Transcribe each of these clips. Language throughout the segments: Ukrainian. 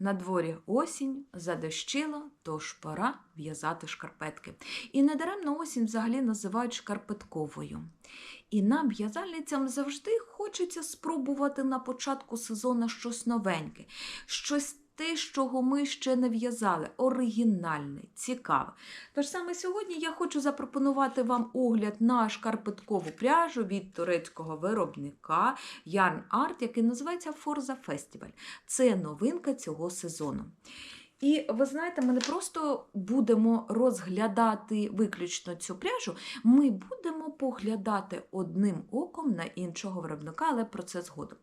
На дворі осінь задощило, тож пора в'язати шкарпетки. І недаремно осінь взагалі називають шкарпетковою. І нам, в'язальницям, завжди хочеться спробувати на початку сезону щось новеньке, щось те, з чого ми ще не в'язали, оригінальне, цікаве. Тож саме сьогодні я хочу запропонувати вам огляд на шкарпеткову пряжу від турецького виробника Yarn Art, який називається Forza Festival. Це новинка цього сезону. І ви знаєте, ми не просто будемо розглядати виключно цю пряжу, ми будемо поглядати одним оком на іншого виробника, але про це згодом.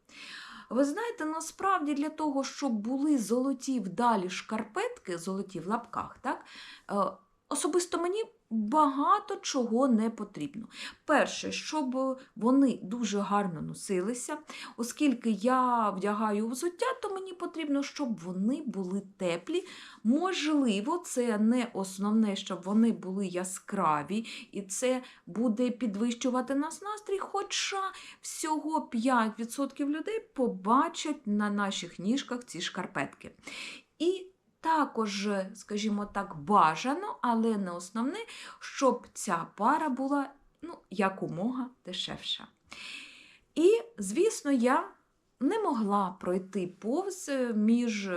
Ви знаєте, насправді для того, щоб були золоті вдалі шкарпетки, золоті в лапках, так, е, особисто мені багато чого не потрібно. Перше, щоб вони дуже гарно носилися, оскільки я вдягаю взуття, то мені потрібно, щоб вони були теплі. Можливо, це не основне, щоб вони були яскраві, і це буде підвищувати нас настрій. Хоча всього 5% людей побачать на наших ніжках ці шкарпетки. І також, скажімо так, бажано, але не основне, щоб ця пара була ну, якомога дешевша. І, звісно, я не могла пройти повз між,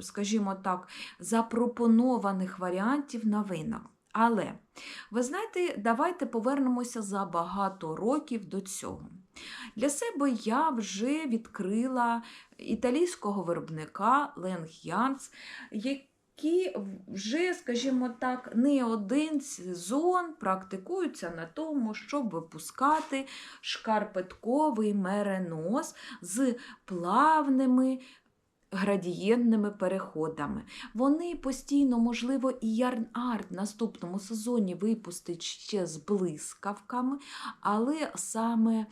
скажімо так, запропонованих варіантів новинок. Але, ви знаєте, давайте повернемося за багато років до цього. Для себе я вже відкрила італійського виробника Ленг Ярнс, які вже, скажімо так, не один сезон практикуються на тому, щоб випускати шкарпетковий меренос з плавними градієнтними переходами. Вони постійно, можливо, і Art в наступному сезоні випустить ще з блискавками, але саме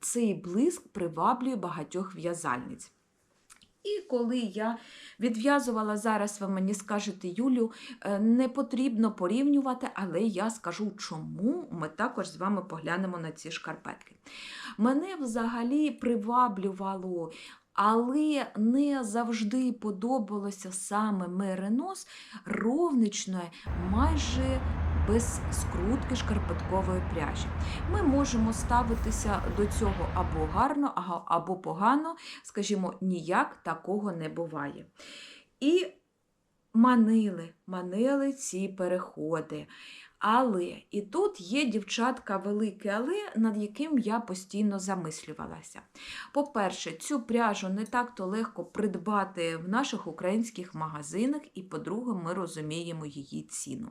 цей блиск приваблює багатьох в'язальниць. І коли я відв'язувала, зараз ви мені скажете, Юлю, не потрібно порівнювати, але я скажу, чому ми також з вами поглянемо на ці шкарпетки. Мене взагалі приваблювало, але не завжди подобалося саме меренос ровничної, майже без скрутки шкарпеткової пряжі. Ми можемо ставитися до цього або гарно, або погано, скажімо, ніяк такого не буває. І манили, манили ці переходи. Але і тут є дівчатка велике, але над яким я постійно замислювалася. По-перше, цю пряжу не так-то легко придбати в наших українських магазинах, і, по-друге, ми розуміємо її ціну.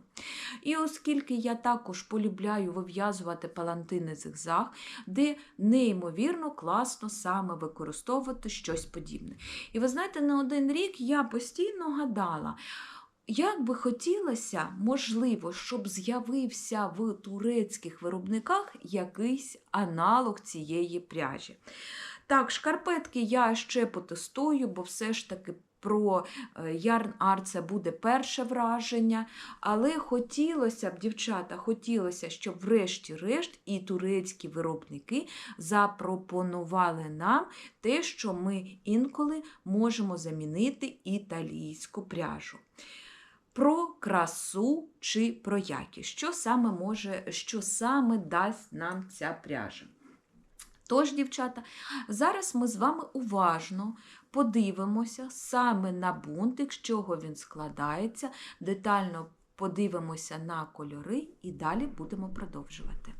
І оскільки я також полюбляю вив'язувати палантини зигзаг, де неймовірно класно саме використовувати щось подібне. І ви знаєте, на один рік я постійно гадала. Як би хотілося, можливо, щоб з'явився в турецьких виробниках якийсь аналог цієї пряжі. Так, шкарпетки я ще потестую, бо все ж таки про Yarn Art це буде перше враження. Але хотілося б, дівчата, хотілося, щоб врешті-решт і турецькі виробники запропонували нам те, що ми інколи можемо замінити італійську пряжу про красу чи про якість, що саме може, що саме дасть нам ця пряжа. Тож, дівчата, зараз ми з вами уважно подивимося саме на бунтик, з чого він складається, детально подивимося на кольори і далі будемо продовжувати.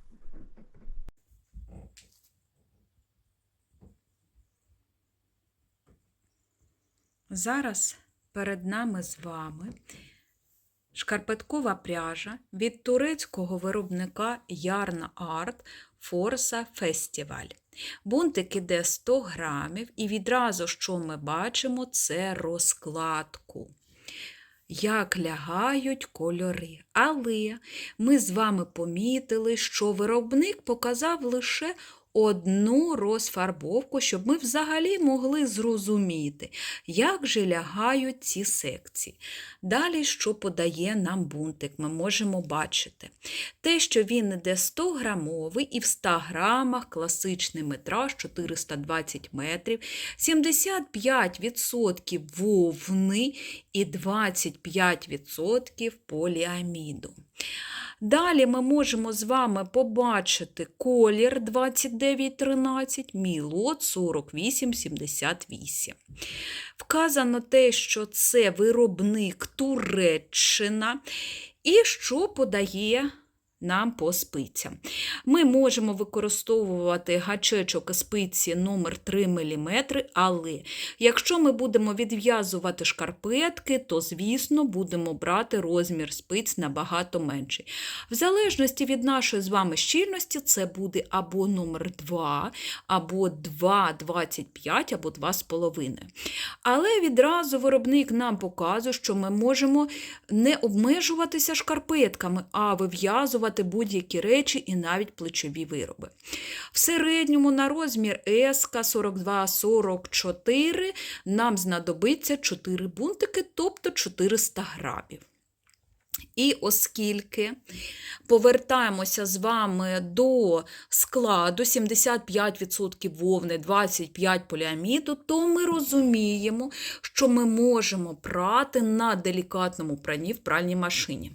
Зараз перед нами з вами Шкарпеткова пряжа від турецького виробника Yarn Art Forza Festival. Бунтик іде 100 грамів, і відразу, що ми бачимо, це розкладку. Як лягають кольори. Але ми з вами помітили, що виробник показав лише одну розфарбовку, щоб ми взагалі могли зрозуміти, як же лягають ці секції. Далі, що подає нам бунтик, ми можемо бачити. Те, що він іде 100 грамовий і в 100 грамах класичний метраж 420 метрів, 75% вовни і 25% поліаміду. Далі ми можемо з вами побачити колір 2913, мілот 4878. Вказано те, що це виробник Туреччина і що подає нам по спицям. Ми можемо використовувати гачечок спиці номер 3 мм, але якщо ми будемо відв'язувати шкарпетки, то, звісно, будемо брати розмір спиць набагато менший. В залежності від нашої з вами щільності, це буде або номер 2, або 2,25, або 2,5. Але відразу виробник нам показує, що ми можемо не обмежуватися шкарпетками, а вив'язувати будь-які речі і навіть плечові вироби. В середньому на розмір СК 42-44 нам знадобиться 4 бунтики, тобто 400 грамів. І оскільки повертаємося з вами до складу 75% вовни, 25 поліаміду, то ми розуміємо, що ми можемо прати на делікатному прані в пральній машині.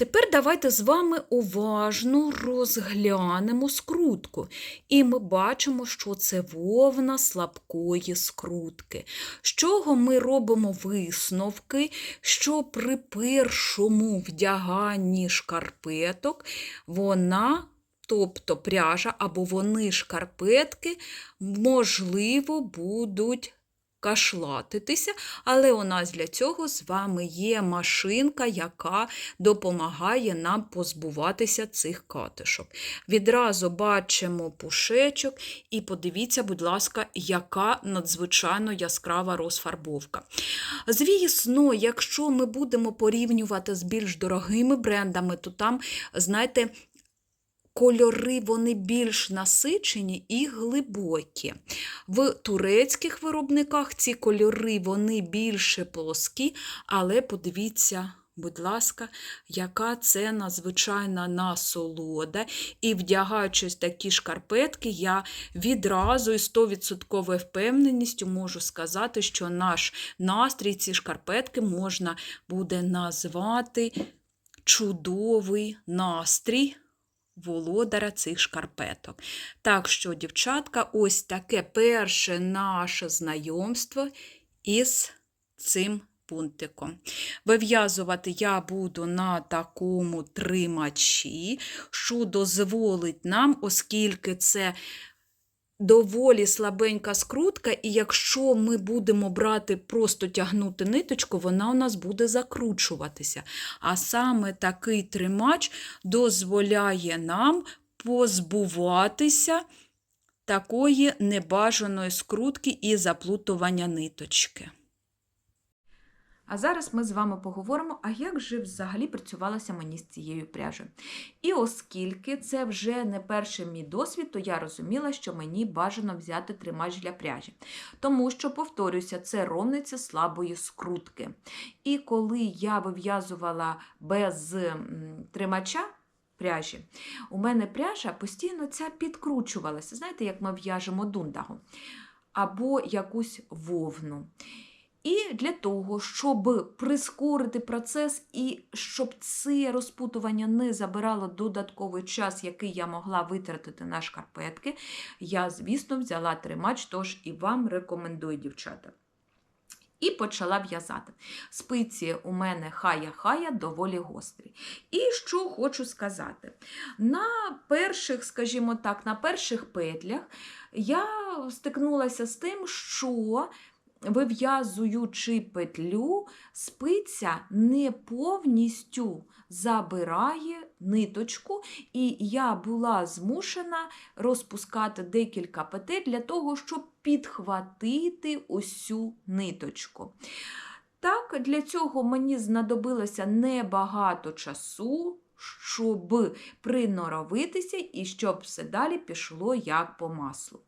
Тепер давайте з вами уважно розглянемо скрутку. І ми бачимо, що це вовна слабкої скрутки. З чого ми робимо висновки, що при першому вдяганні шкарпеток вона. Тобто пряжа або вони шкарпетки, можливо, будуть кашлатитися, але у нас для цього з вами є машинка, яка допомагає нам позбуватися цих катишок. Відразу бачимо пушечок, і подивіться, будь ласка, яка надзвичайно яскрава розфарбовка. Звісно, якщо ми будемо порівнювати з більш дорогими брендами, то там, знаєте, Кольори вони більш насичені і глибокі. В турецьких виробниках ці кольори вони більше плоскі, але подивіться, будь ласка, яка це надзвичайна насолода. І вдягаючись такі шкарпетки, я відразу із 100% впевненістю можу сказати, що наш настрій ці шкарпетки можна буде назвати чудовий настрій володаря цих шкарпеток. Так що, дівчатка, ось таке перше наше знайомство із цим пунктиком. Вив'язувати я буду на такому тримачі, що дозволить нам, оскільки це доволі слабенька скрутка, і якщо ми будемо брати, просто тягнути ниточку, вона у нас буде закручуватися. А саме такий тримач дозволяє нам позбуватися такої небажаної скрутки і заплутування ниточки. А зараз ми з вами поговоримо, а як же взагалі працювалося мені з цією пряжею. І оскільки це вже не перший мій досвід, то я розуміла, що мені бажано взяти тримач для пряжі. Тому що, повторюся, це ровниця слабої скрутки. І коли я вив'язувала без тримача, Пряжі. У мене пряжа постійно ця підкручувалася. Знаєте, як ми в'яжемо дундагу або якусь вовну. І для того, щоб прискорити процес і щоб це розпутування не забирало додатковий час, який я могла витратити на шкарпетки, я, звісно, взяла тримач, тож і вам рекомендую, дівчата. І почала в'язати. Спиці у мене хая-хая доволі гострі. І що хочу сказати, на перших, скажімо так, на перших петлях я стикнулася з тим, що вив'язуючи петлю, спиця не повністю забирає ниточку, і я була змушена розпускати декілька петель для того, щоб підхватити усю ниточку. Так, для цього мені знадобилося небагато часу, щоб приноровитися і щоб все далі пішло як по маслу.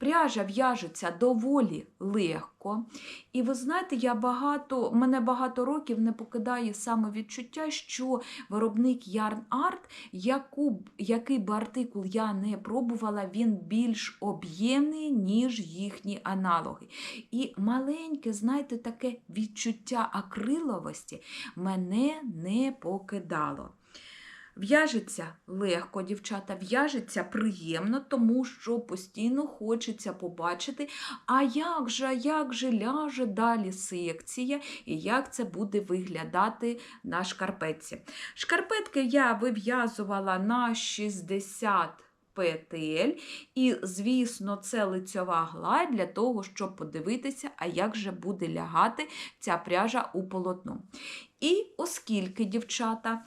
Пряжа в'яжеться доволі легко. І ви знаєте, я багато, мене багато років не покидає саме відчуття, що виробник Yarn Art, який би артикул я не пробувала, він більш об'ємний, ніж їхні аналоги. І маленьке, знаєте, таке відчуття акриловості мене не покидало. В'яжеться легко, дівчата, в'яжеться приємно, тому що постійно хочеться побачити, а як же, як же ляже далі секція і як це буде виглядати на шкарпетці. Шкарпетки я вив'язувала на 60 петель, і, звісно, це лицьова гладь для того, щоб подивитися, а як же буде лягати ця пряжа у полотно. І оскільки, дівчата,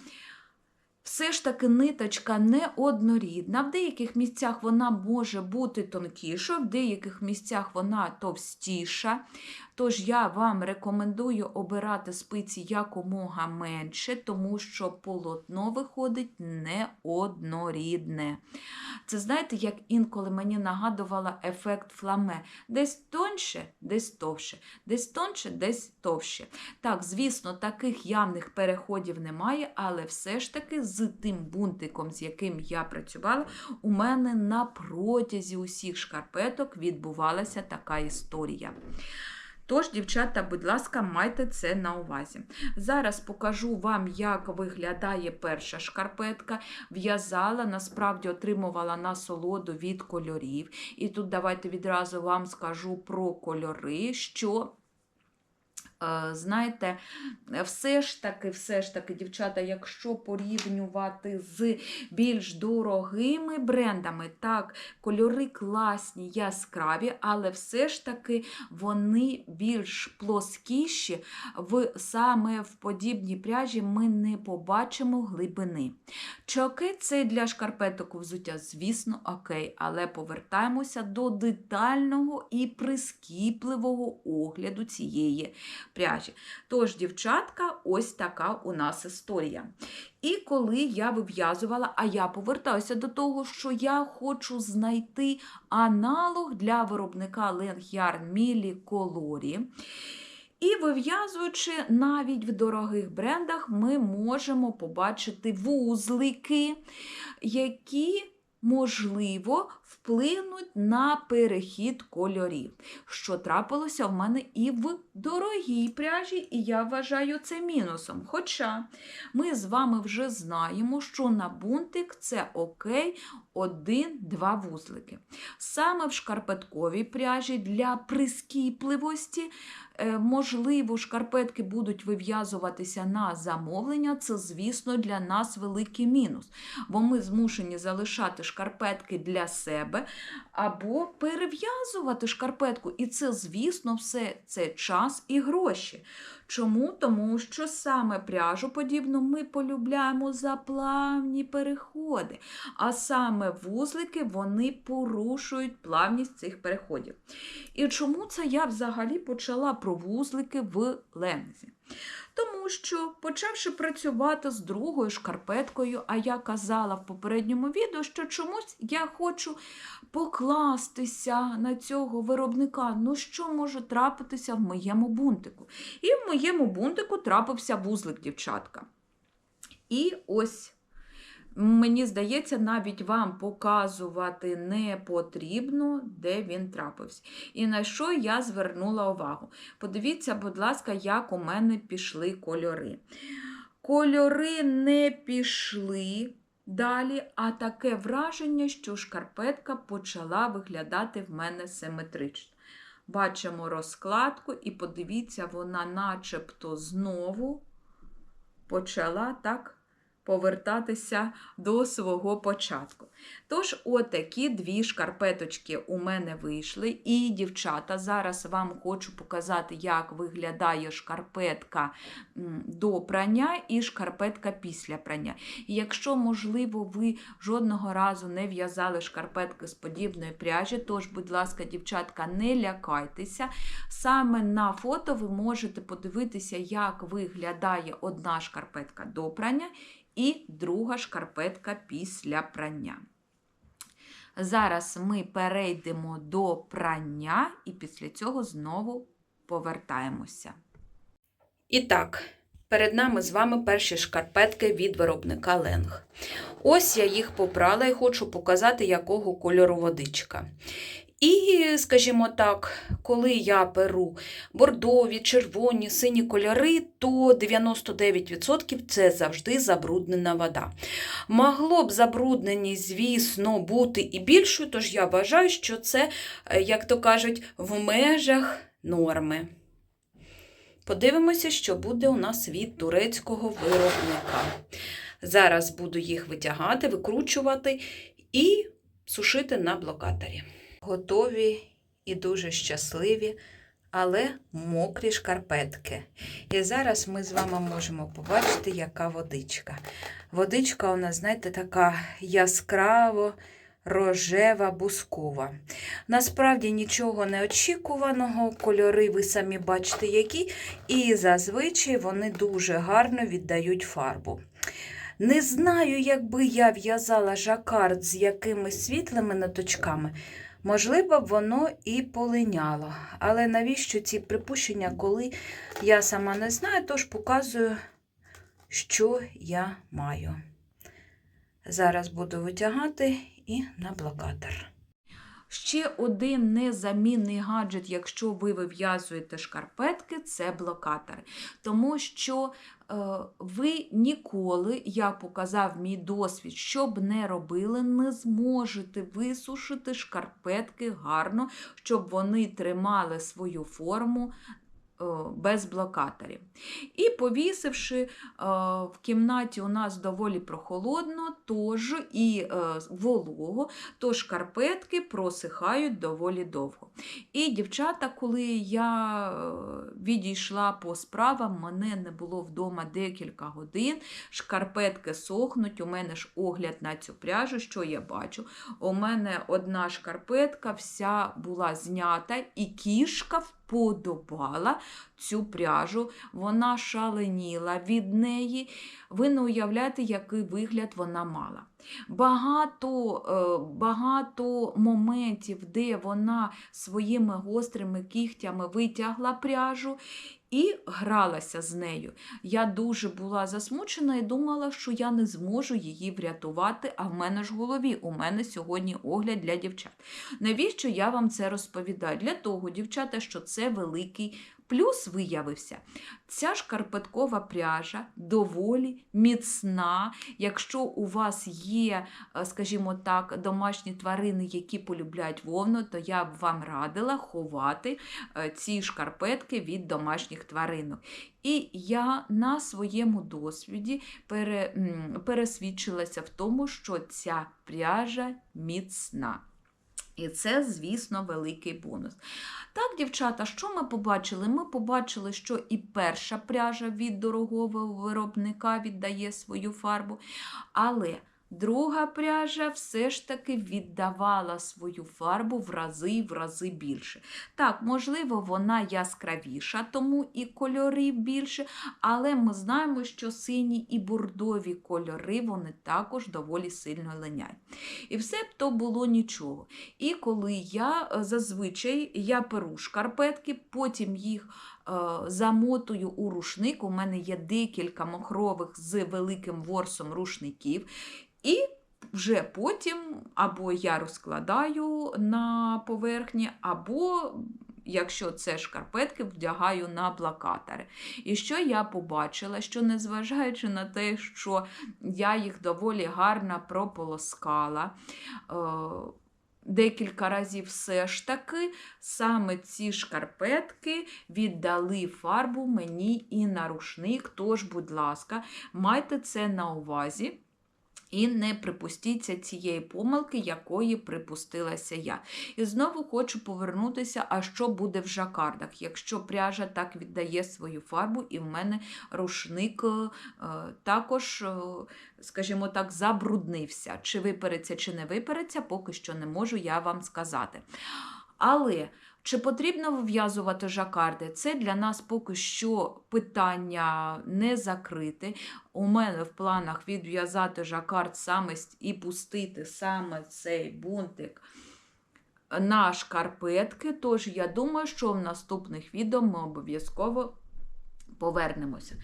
все ж таки ниточка не однорідна. В деяких місцях вона може бути тонкіша, в деяких місцях вона товстіша. Тож я вам рекомендую обирати спиці якомога менше, тому що полотно виходить не однорідне. Це знаєте, як інколи мені нагадувала ефект фламе. Десь тоньше, десь товще, десь тоньше, десь товще. Так, звісно, таких явних переходів немає, але все ж таки з тим бунтиком, з яким я працювала, у мене на протязі усіх шкарпеток відбувалася така історія. Тож, дівчата, будь ласка, майте це на увазі. Зараз покажу вам, як виглядає перша шкарпетка. В'язала, насправді отримувала насолоду від кольорів. І тут давайте відразу вам скажу про кольори, що. Знаєте, все ж таки, все ж таки, дівчата, якщо порівнювати з більш дорогими брендами, так, кольори класні, яскраві, але все ж таки вони більш плоскіші, в, саме в подібній пряжі ми не побачимо глибини. Чи окей це для шкарпеток взуття? Звісно, окей, але повертаємося до детального і прискіпливого огляду цієї пряжі. Тож, дівчатка, ось така у нас історія. І коли я вив'язувала, а я повертаюся до того, що я хочу знайти аналог для виробника Yarn Mili Colori. І вив'язуючи навіть в дорогих брендах, ми можемо побачити вузлики, які, можливо, вплинуть на перехід кольорів, що трапилося в мене і в дорогій пряжі, і я вважаю це мінусом. Хоча ми з вами вже знаємо, що на бунтик це окей, один-два вузлики. Саме в шкарпетковій пряжі для прискіпливості Е, Можливо, шкарпетки будуть вив'язуватися на замовлення. Це, звісно, для нас великий мінус, бо ми змушені залишати шкарпетки для себе або перев'язувати шкарпетку. І це, звісно, все це час і гроші. Чому? Тому що саме пряжу подібну ми полюбляємо за плавні переходи, а саме вузлики вони порушують плавність цих переходів. І чому це я взагалі почала про вузлики в лензі? Тому що, почавши працювати з другою шкарпеткою, а я казала в попередньому відео, що чомусь я хочу покластися на цього виробника. Ну, що може трапитися в моєму бунтику? І в моєму бунтику трапився вузлик, дівчатка. І ось Мені здається, навіть вам показувати не потрібно, де він трапився. І на що я звернула увагу. Подивіться, будь ласка, як у мене пішли кольори. Кольори не пішли далі, а таке враження, що шкарпетка почала виглядати в мене симетрично. Бачимо розкладку, і подивіться, вона начебто знову почала так повертатися до свого початку. Тож, отакі дві шкарпеточки у мене вийшли. І, дівчата, зараз вам хочу показати, як виглядає шкарпетка до прання і шкарпетка після прання. І якщо, можливо, ви жодного разу не в'язали шкарпетки з подібної пряжі, тож, будь ласка, дівчатка, не лякайтеся. Саме на фото ви можете подивитися, як виглядає одна шкарпетка до прання і друга шкарпетка після прання. Зараз ми перейдемо до прання і після цього знову повертаємося. І так, перед нами з вами перші шкарпетки від виробника Ленг. Ось я їх попрала і хочу показати, якого кольору водичка. І, скажімо так, коли я беру бордові, червоні, сині кольори, то 99% це завжди забруднена вода. Могло б забрудненість, звісно, бути і більшою, тож я вважаю, що це, е, як то кажуть, в межах норми. Подивимося, що буде у нас від турецького виробника. Зараз буду їх витягати, викручувати і сушити на блокаторі. Готові і дуже щасливі, але мокрі шкарпетки. І зараз ми з вами можемо побачити, яка водичка. Водичка у нас, знаєте, така яскраво рожева, бускова. Насправді нічого неочікуваного, кольори ви самі бачите, які, і зазвичай вони дуже гарно віддають фарбу. Не знаю, якби я в'язала жакард з якимись світлими ниточками, можливо, б воно і полиняло. Але навіщо ці припущення, коли я сама не знаю, тож показую, що я маю. Зараз буду витягати і на блокатор. Ще один незамінний гаджет, якщо ви вив'язуєте шкарпетки, це блокатори. Тому що е, ви ніколи, як показав мій досвід, що б не робили, не зможете висушити шкарпетки гарно, щоб вони тримали свою форму. Е, Без блокаторів. І повісивши е, в кімнаті у нас доволі прохолодно, тож і е, волого, то шкарпетки просихають доволі довго. І дівчата, коли я відійшла по справам, мене не було вдома декілька годин, шкарпетки сохнуть, у мене ж огляд на цю пряжу, що я бачу. У мене одна шкарпетка вся була знята, і кішка вподобала цю пряжу, вона шаленіла від неї. Ви не уявляєте, який вигляд вона мала. Багато, е, багато моментів, де вона своїми гострими кігтями витягла пряжу і гралася з нею. Я дуже була засмучена і думала, що я не зможу її врятувати, а в мене ж в голові, у мене сьогодні огляд для дівчат. Навіщо я вам це розповідаю? Для того, дівчата, що це великий плюс виявився. Ця шкарпеткова пряжа доволі міцна. Якщо у вас є, е, скажімо так, домашні тварини, які полюбляють вовну, то я б вам радила ховати е, ці шкарпетки від домашніх тваринок. І я на своєму досвіді пересвідчилася в тому, що ця пряжа міцна. І це, звісно, великий бонус. Так, дівчата, що ми побачили? Ми побачили, що і перша пряжа від дорогого виробника віддає свою фарбу, але друга пряжа все ж таки віддавала свою фарбу в рази в рази більше. Так, можливо, вона яскравіша, тому і кольорів більше, але ми знаємо, що сині і бордові кольори вони також доволі сильно линять. І все б то було нічого. І коли я е, зазвичай я перу шкарпетки, потім їх е, замотую у рушник. У мене є декілька махрових з великим ворсом рушників. І вже потім або я розкладаю на поверхні, або, якщо це шкарпетки, вдягаю на плакатори. І що я побачила, що незважаючи на те, що я їх доволі гарно прополоскала, е, Декілька разів все ж таки саме ці шкарпетки віддали фарбу мені і на рушник. Тож, будь ласка, майте це на увазі. І не припустіться цієї помилки, якої припустилася я. І знову хочу повернутися, а що буде в жакардах, якщо пряжа так віддає свою фарбу, і в мене рушник е, також, е, скажімо так, забруднився. Чи випереться, чи не випереться, поки що не можу я вам сказати. Але Чи потрібно вив'язувати жакарди? Це для нас поки що питання не закрите. У мене в планах відв'язати жакард саме і пустити саме цей бунтик на шкарпетки. Тож я думаю, що в наступних відео ми обов'язково повернемося.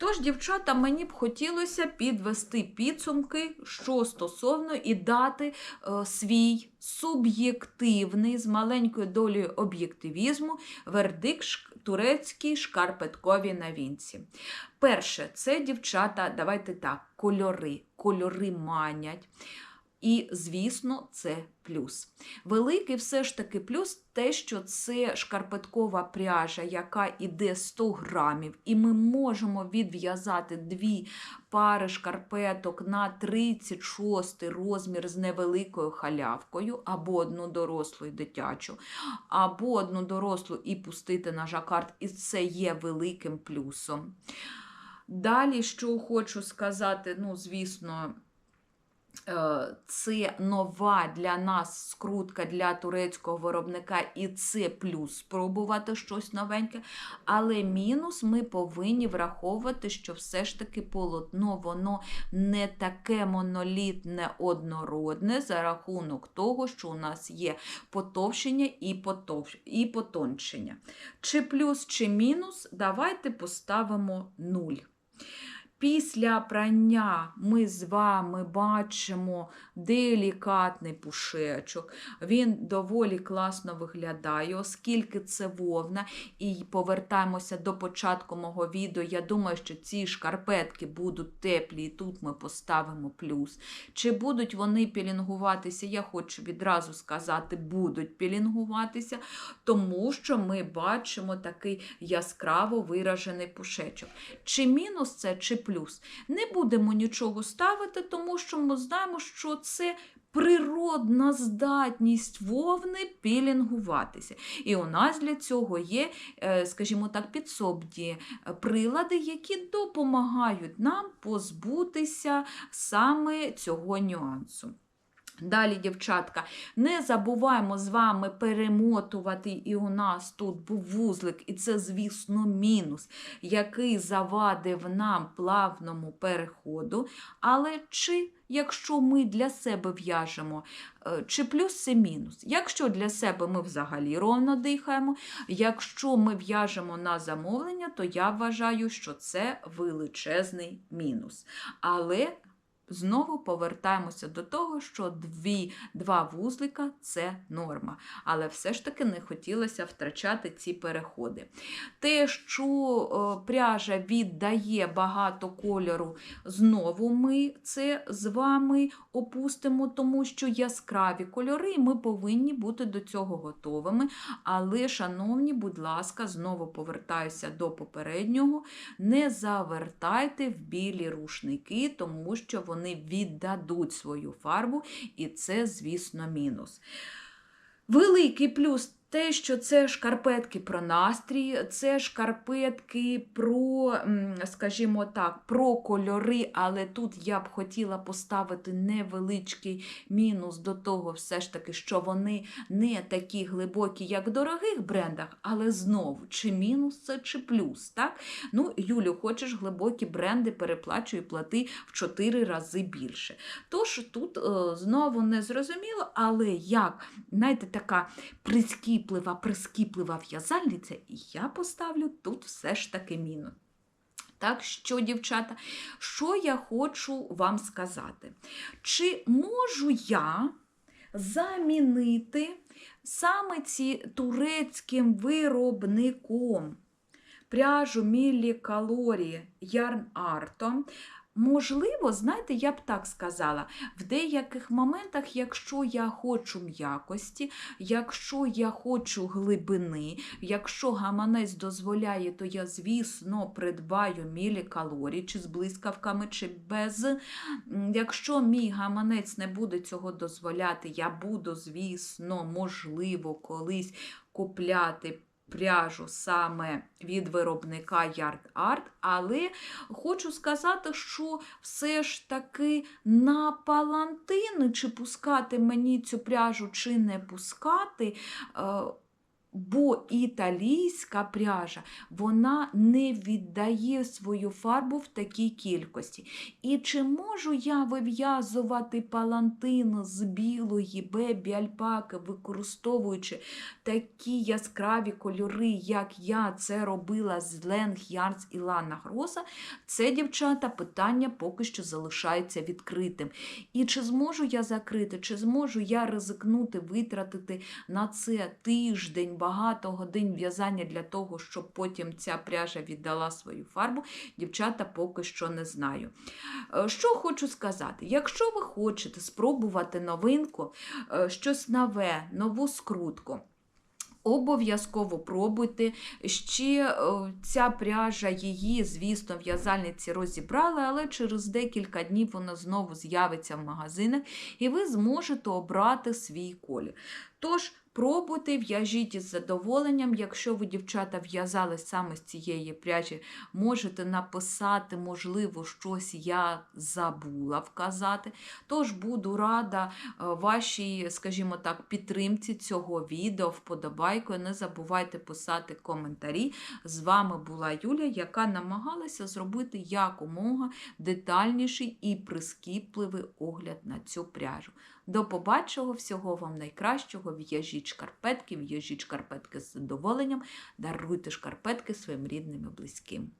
Тож, дівчата, мені б хотілося підвести підсумки, що стосовно і дати е, свій суб'єктивний з маленькою долею об'єктивізму вердикт турецькій шкарпетковій навінці. Перше, це дівчата, давайте так, кольори. Кольори манять. І, звісно, це плюс. Великий все ж таки плюс те, що це шкарпеткова пряжа, яка іде 100 грамів, і ми можемо відв'язати дві пари шкарпеток на 36 розмір з невеликою халявкою, або одну дорослу і дитячу, або одну дорослу і пустити на жакард, і це є великим плюсом. Далі, що хочу сказати, ну, звісно, Це нова для нас скрутка для турецького виробника, і це плюс спробувати щось новеньке. Але мінус ми повинні враховувати, що все ж таки полотно воно не таке монолітне, однородне за рахунок того, що у нас є потовщення і, потов... і потончення. Чи плюс, чи мінус, давайте поставимо 0. Після прання ми з вами бачимо делікатний пушечок. Він доволі класно виглядає, оскільки це вовна. І повертаємося до початку мого відео. Я думаю, що ці шкарпетки будуть теплі, і тут ми поставимо плюс. Чи будуть вони пілінгуватися? Я хочу відразу сказати, будуть пілінгуватися, тому що ми бачимо такий яскраво виражений пушечок. Чи мінус це, чи плюс. Не будемо нічого ставити, тому що ми знаємо, що це природна здатність вовни пілінгуватися. І у нас для цього є, е, скажімо так, підсобні е, прилади, які допомагають нам позбутися саме цього нюансу. Далі, дівчатка, не забуваємо з вами перемотувати, і у нас тут був вузлик, і це, звісно, мінус, який завадив нам плавному переходу. Але чи, якщо ми для себе в'яжемо, е, чи плюс це мінус? Якщо для себе ми взагалі ровно дихаємо, якщо ми в'яжемо на замовлення, то я вважаю, що це величезний мінус. Але Знову повертаємося до того, що дві, два вузлика це норма. Але все ж таки не хотілося втрачати ці переходи. Те, що е, пряжа віддає багато кольору, знову ми це з вами опустимо, тому що яскраві кольори, ми повинні бути до цього готовими. Але, шановні, будь ласка, знову повертаюся до попереднього. Не завертайте в білі рушники, тому що вони віддадуть свою фарбу, і це, звісно, мінус. Великий плюс те, що це шкарпетки про настрій, це шкарпетки про, скажімо так, про кольори, але тут я б хотіла поставити невеличкий мінус до того, все ж таки, що вони не такі глибокі, як в дорогих брендах, але знову, чи мінус це, чи плюс. так? Ну, Юлю, хочеш глибокі бренди, переплачуй плати в 4 рази більше. Тож тут е, знову не зрозуміло, але як, знаєте, така прискіплива, прискіплива в'язальниця, і я поставлю тут все ж таки мінус. Так що, дівчата, що я хочу вам сказати? Чи можу я замінити саме ці турецьким виробником пряжу мілікалорії Yarn Art Можливо, знаєте, я б так сказала, в деяких моментах, якщо я хочу м'якості, якщо я хочу глибини, якщо гаманець дозволяє, то я, звісно, придбаю мілі калорій, чи з блискавками, чи без. Якщо мій гаманець не буде цього дозволяти, я буду, звісно, можливо, колись купляти пряжу саме від виробника Yard Art, але хочу сказати, що все ж таки на палантини, чи пускати мені цю пряжу, чи не пускати, е, Бо італійська пряжа вона не віддає свою фарбу в такій кількості. І чи можу я вив'язувати палантин з білої бебі альпаки, використовуючи такі яскраві кольори, як я це робила з Ленг Ярнс і Лана Гроса, це, дівчата, питання поки що залишається відкритим. І чи зможу я закрити, чи зможу я ризикнути, витратити на це тиждень, багато годин в'язання для того, щоб потім ця пряжа віддала свою фарбу, дівчата поки що не знаю. Е, Що хочу сказати, якщо ви хочете спробувати новинку, е, щось нове, нову скрутку. Обов'язково пробуйте. Ще е, ця пряжа її, звісно, в'язальниці розібрали, але через декілька днів вона знову з'явиться в магазинах, і ви зможете обрати свій колір. Тож, пробуйте, в'яжіть із задоволенням. Якщо ви, дівчата, в'язали саме з цієї пряжі, можете написати, можливо, щось я забула вказати. Тож буду рада е, вашій, скажімо так, підтримці цього відео, вподобайкою. Не забувайте писати коментарі. З вами була Юля, яка намагалася зробити якомога детальніший і прискіпливий огляд на цю пряжу. До побачого, всього вам найкращого. В'яжіть шкарпетки, в'яжіть шкарпетки з задоволенням, даруйте шкарпетки своїм рідним і близьким.